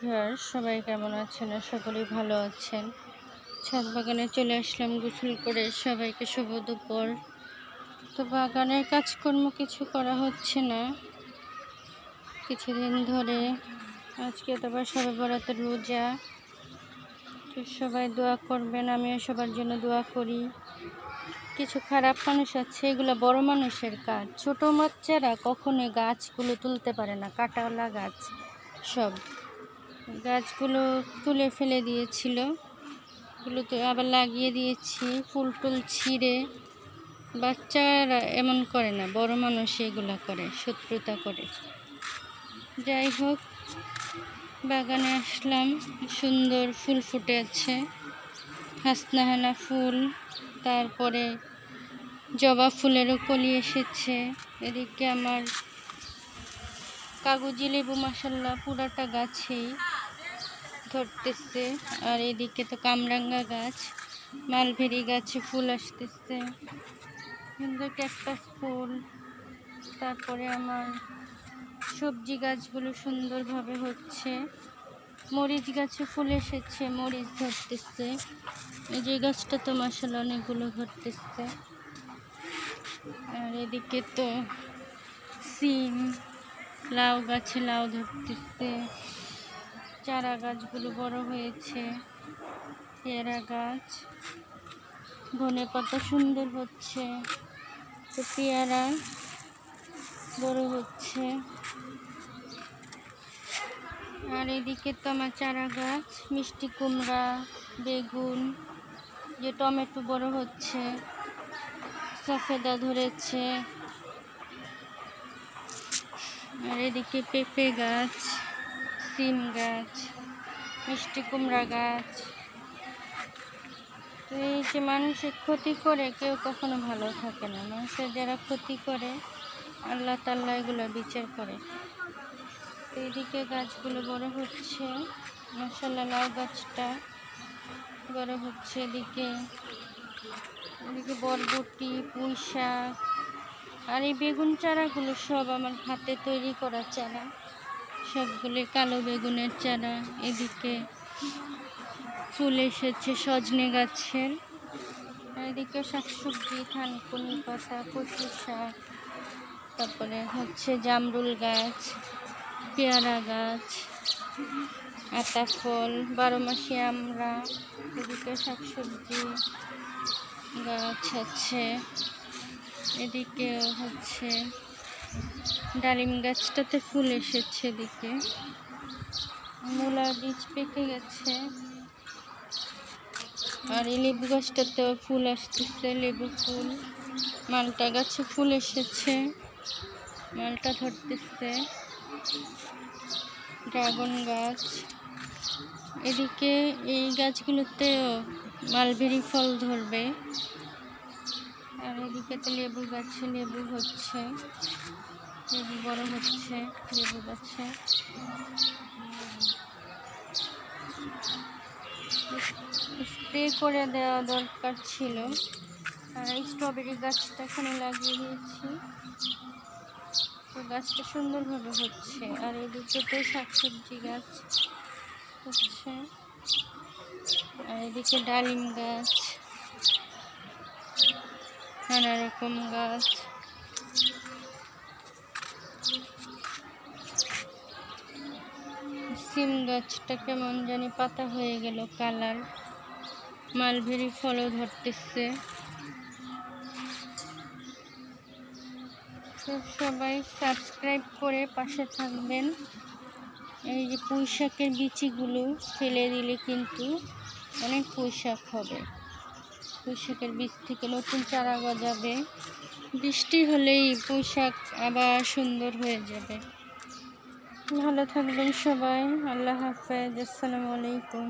Viewer সবাই কেমন আছেন? সকলেই ভালো আছেন। ছাদ বাগানে চলে আসলাম, গোসল করে সবাইকে শুভ দুপুর। তো বাগানের কাজকর্ম কিছু করা হচ্ছে না। কিছুদিন ধরে আজকে তো আবার সবে বরাতে রোজা। তো সবাই দোয়া করবেন, আমিও সবার জন্য দোয়া করি। কিছু খারাপ মানুষ আছে, এগুলো বড় মানুষের কাজ। ছোট বাচ্চারা কখনোই গাছগুলো তুলতে পারে না, কাটাওয়ালা গাছ, সব। গাছগুলো তুলে ফেলে দিয়েছিল। এগুলো তো আবার লাগিয়ে দিয়েছি ফুল টুল ছিঁড়ে। বাচ্চারা এমন করে না, বড় মানুষ এগুলো করে, শত্রুতা করে। যাই হোক, বাগানে আসলাম, সুন্দর ফুল ফুটে আছে। হাসনাহানা ফুল, তারপরে জবা ফুলেরও কলি এসেছে। এদিকে আমার কাগজি লেবু মাসাল্লাহ পুরাটা গাছেই। ধরতেছে। আর এদিকে তো কামরাঙ্গা গাছ, মালভেরি গাছে ফুল আসতেছে। সুন্দর ক্যাকটাস ফুল। তারপরে আমার সবজি গাছগুলো সুন্দরভাবে হচ্ছে। মরিচ গাছে ফুল এসেছে, মরিচ ধরতেছে। এই যে গাছটা তো মাসাল্লাহ অনেকগুলো ধরতেছে। আর এদিকে তো সিম, লাউ গাছে লাউ ধরতেছে। চারা গাছগুলো বড় হয়েছে পেয়ারা গাছ ধনে পাতা সুন্দর হচ্ছে, তো পেয়ারা বড় হচ্ছে। আর এদিকে তো আমার চারা গাছ মিষ্টি কুমড়া, বেগুন, যে টমেটো বড় হচ্ছে, সফেদা ধরেছে। আর এদিকে পেঁপে গাছ। সিম গাছ, মিষ্টি কুমড়া গাছ। তো এই যে মানুষের ক্ষতি করে কেউ কখনো ভালো থাকে না। মানুষের যারা ক্ষতি করে, আল্লাহ তাল্লাহ এগুলো বিচার করে। তো এদিকে গাছগুলো বড় হচ্ছে মশাল্লা লাউ গাছটা বড় হচ্ছে এদিকে। এদিকে বরবটি, পুঁই শাক, আর এই বেগুন চারাগুলো সব আমার হাতে তৈরি করা চারা। সবগুলো কালো বেগুনের চারা এদিকে ফুল এসেছে, সজনে গাছের। এদিকে শাকসবজি, থানকুনি, পাতা, কচু শাক, তারপরে হচ্ছে জামরুল গাছ, পেয়ারা গাছ, আতা ফল, বারো মাসে আমরা, এদিকে শাকসবজি গাছ আছে এদিকে হচ্ছে ডালিম গাছটাতে ফুল এসেছে এদিকে। মূলা বীজ পেকে গেছে। আর এই লেবু গাছটাতেও ফুল আসতেছে, লেবু ফুল। মালটা গাছে ফুল এসেছে। মালটা ধরতেছে। ড্রাগন গাছ। এদিকে এই গাছগুলোতেও মালবেরি ফল ধরবে। আর এদিকে তো লেবু গাছে লেবু হচ্ছে, লেবু বড় হচ্ছে, লেবু গাছে। স্প্রে করে দেওয়া দরকার ছিল, আর এই স্ট্রবেরি গাছটা এখানে লাগিয়ে দিয়েছি। তো গাছটা সুন্দরভাবে হচ্ছে, আর এদিকে তো শাকসবজি গাছ হচ্ছে, আর এদিকে ডালিম গাছ। নানা রকম গাছ। সিম গাছটা কেমন জানি পাতা হয়ে গেল কালার। মালভেরি ফলও ধরতেছে। সবাই সাবস্ক্রাইব করে পাশে থাকবেন। এই যে পুঁই শাকের বিচিগুলো ফেলে দিলে কিন্তু অনেক পুঁই শাক হবে। পুঁই শাকের বীজ থেকে নতুন চারা গজাবে। বৃষ্টি হলেই পুঁই আবার সুন্দর হয়ে যাবে। ভালো থাকবেন সবাই। আল্লাহ হাফেজ। আসসালামু আলাইকুম।